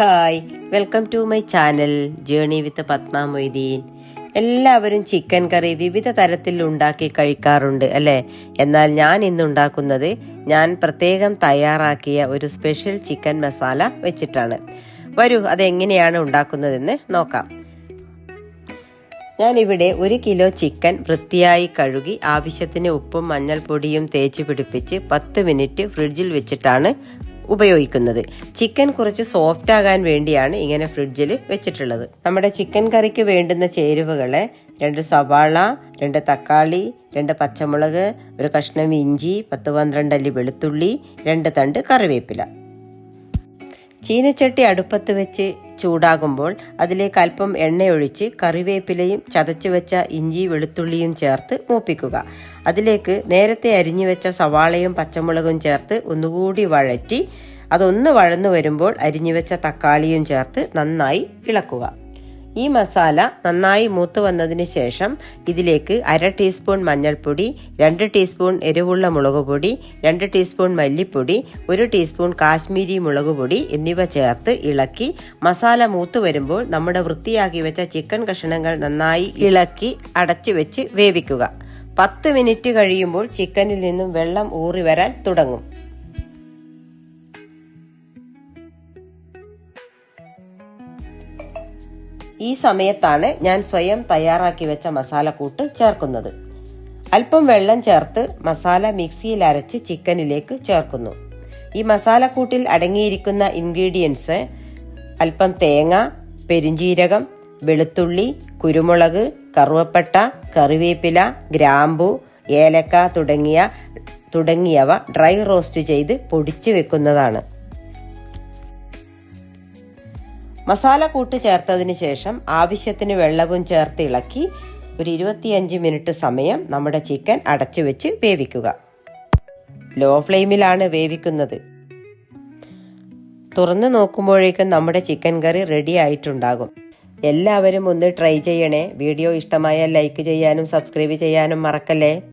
Hi welcome to my channel journey with Padma Moideen. എല്ലാവരും chicken കറി വിവിധ തരത്തിൽ ഉണ്ടാക്കി കഴിക്കാറുണ്ട് അല്ലേ? എന്നാൽ ഞാൻ ഇന്ന് ഉണ്ടാക്കുന്നത് ഞാൻ പ്രത്യേകം തയ്യാറാക്കിയ ഒരു സ്പെഷ്യൽ ചിക്കൻ മസാല വെച്ചിട്ടാണ്. വരൂ അതെങ്ങനെയാണ് ഉണ്ടാക്കുന്നതെന്ന് നോക്കാം. ഞാനിവിടെ ഒരു കിലോ ചിക്കൻ വൃത്തിയായി കഴുകി ആവശ്യത്തിന് ഉപ്പും മഞ്ഞൾപ്പൊടിയും തേച്ച് പിടിപ്പിച്ച് പത്ത് മിനിറ്റ് ഫ്രിഡ്ജിൽ വെച്ചിട്ടാണ് ഉപയോഗിക്കുന്നത്. ചിക്കൻ കുറച്ച് സോഫ്റ്റ് ആകാൻ വേണ്ടിയാണ് ഇങ്ങനെ ഫ്രിഡ്ജിൽ വെച്ചിട്ടുള്ളത്. നമ്മുടെ ചിക്കൻ കറിക്ക് വേണ്ടുന്ന ചേരുവകളെ രണ്ട് സവാള രണ്ട് തക്കാളി രണ്ട് പച്ചമുളക് ഒരു കഷ്ണം ഇഞ്ചി പത്ത് പന്ത്രണ്ട് അല്ലി വെളുത്തുള്ളി രണ്ട് തണ്ട് കറിവേപ്പില. ചീനച്ചട്ടി അടുപ്പത്ത് വെച്ച് ചൂടാകുമ്പോൾ അതിലേക്ക് അല്പം എണ്ണയൊഴിച്ച് കറിവേപ്പിലയും ചതച്ചു വെച്ച ഇഞ്ചി വെളുത്തുള്ളിയും ചേർത്ത് മൂപ്പിക്കുക. അതിലേക്ക് നേരത്തെ അരിഞ്ഞു വെച്ച സവാളയും പച്ചമുളകും ചേർത്ത് ഒന്നുകൂടി വഴറ്റി അതൊന്ന് വഴന്നു വരുമ്പോൾ അരിഞ്ഞു വെച്ച തക്കാളിയും ചേർത്ത് നന്നായി ഇളക്കുക. ഈ മസാല നന്നായി മൂത്ത് വന്നതിന് ശേഷം ഇതിലേക്ക് അര ടീസ്പൂൺ മഞ്ഞൾപ്പൊടി രണ്ട് ടീസ്പൂൺ എരിവുള്ള മുളക് പൊടി രണ്ട് ടീസ്പൂൺ മല്ലിപ്പൊടി ഒരു ടീസ്പൂൺ കാശ്മീരി മുളക് പൊടി എന്നിവ ചേർത്ത് ഇളക്കി മസാല മൂത്ത് വരുമ്പോൾ നമ്മുടെ വൃത്തിയാക്കി വെച്ച ചിക്കൻ കഷണങ്ങൾ നന്നായി ഇളക്കി അടച്ചു വെച്ച് വേവിക്കുക. പത്ത് മിനിറ്റ് കഴിയുമ്പോൾ ചിക്കനിൽ നിന്നും വെള്ളം ഊറി വരാൻ തുടങ്ങും. ഈ സമയത്താണ് ഞാൻ സ്വയം തയ്യാറാക്കി വെച്ച മസാലക്കൂട്ട് ചേർക്കുന്നത്. അല്പം വെള്ളം ചേർത്ത് മസാല മിക്സിയിൽ അരച്ച് ചിക്കനിലേക്ക് ചേർക്കുന്നു. ഈ മസാലക്കൂട്ടിൽ അടങ്ങിയിരിക്കുന്ന ഇൻഗ്രീഡിയൻസ് അല്പം തേങ്ങ പെരിഞ്ചീരകം വെളുത്തുള്ളി കുരുമുളക് കറുവപ്പട്ട കറിവേപ്പില ഗ്രാമ്പു ഏലക്ക തുടങ്ങിയ തുടങ്ങിയവ ഡ്രൈ റോസ്റ്റ് ചെയ്ത് പൊടിച്ചു വെക്കുന്നതാണ്. മസാല കൂട്ട് ചേർത്തതിന് ശേഷം ആവശ്യത്തിന് വെള്ളവും ചേർത്ത് ഇളക്കി ഒരു ഇരുപത്തിയഞ്ച് മിനിറ്റ് സമയം നമ്മുടെ ചിക്കൻ അടച്ചു വെച്ച് വേവിക്കുക. ലോ ഫ്ലെയിമിലാണ് വേവിക്കുന്നത്. തുറന്നു നോക്കുമ്പോഴേക്കും നമ്മുടെ ചിക്കൻ കറി റെഡി ആയിട്ടുണ്ടാകും. എല്ലാവരും ഒന്ന് ട്രൈ ചെയ്യണേ. വീഡിയോ ഇഷ്ടമായാൽ ലൈക്ക് ചെയ്യാനും സബ്സ്ക്രൈബ് ചെയ്യാനും മറക്കല്ലേ?